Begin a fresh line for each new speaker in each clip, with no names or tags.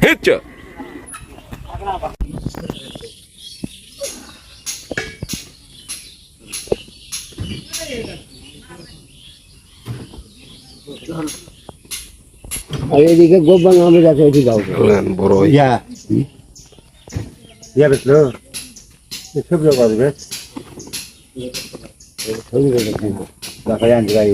Headshot.
আর এদিকে গোপাল নামে যাচ্ছে এদিকে যাও
বড়
ইয়া ইয়া বেসলো সব লোক আসবে ছবি দেখে দেখা যায় গাড়ি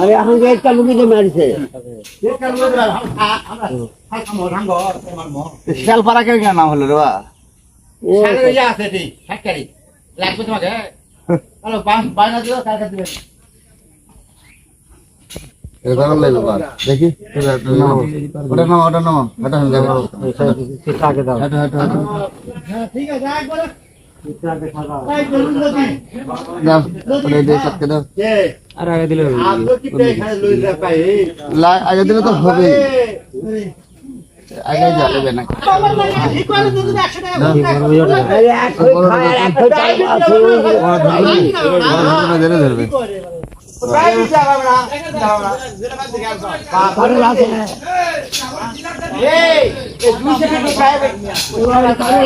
আরে এখন একটা লুকি তো মারিছে
শাল পাড়া কে নাম হলো রে বা।
আছে ঠিক ফ্যাক্টরি লাগবে তোমাকে হ্যালো বায়না দিও কালকে দিবে।
এটা দাঁড়ান লাগবে বা দেখি। এটা একটা নাম ওটা নাম ওটা নাম এটা হয়ে যাবে
কাকে দাও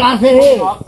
হাঁটো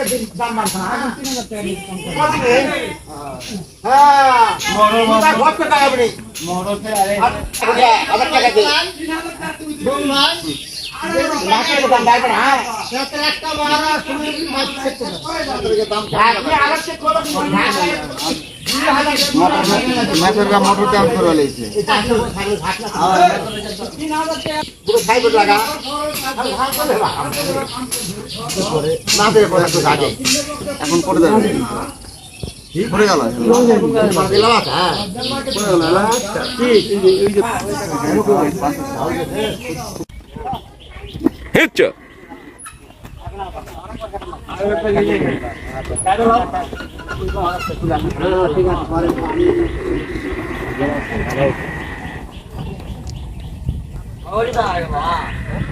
কাটকে দাও
আর আগে দিলে
লাই আগে দিলে তো হবে আগে জ্বালাবে না। ধরে ধরবে
গাড়ি নিয়ে যা
মাছের মোটর দাম করে লাইছে এখন করে দেবে পড়ে গেল
Headshot.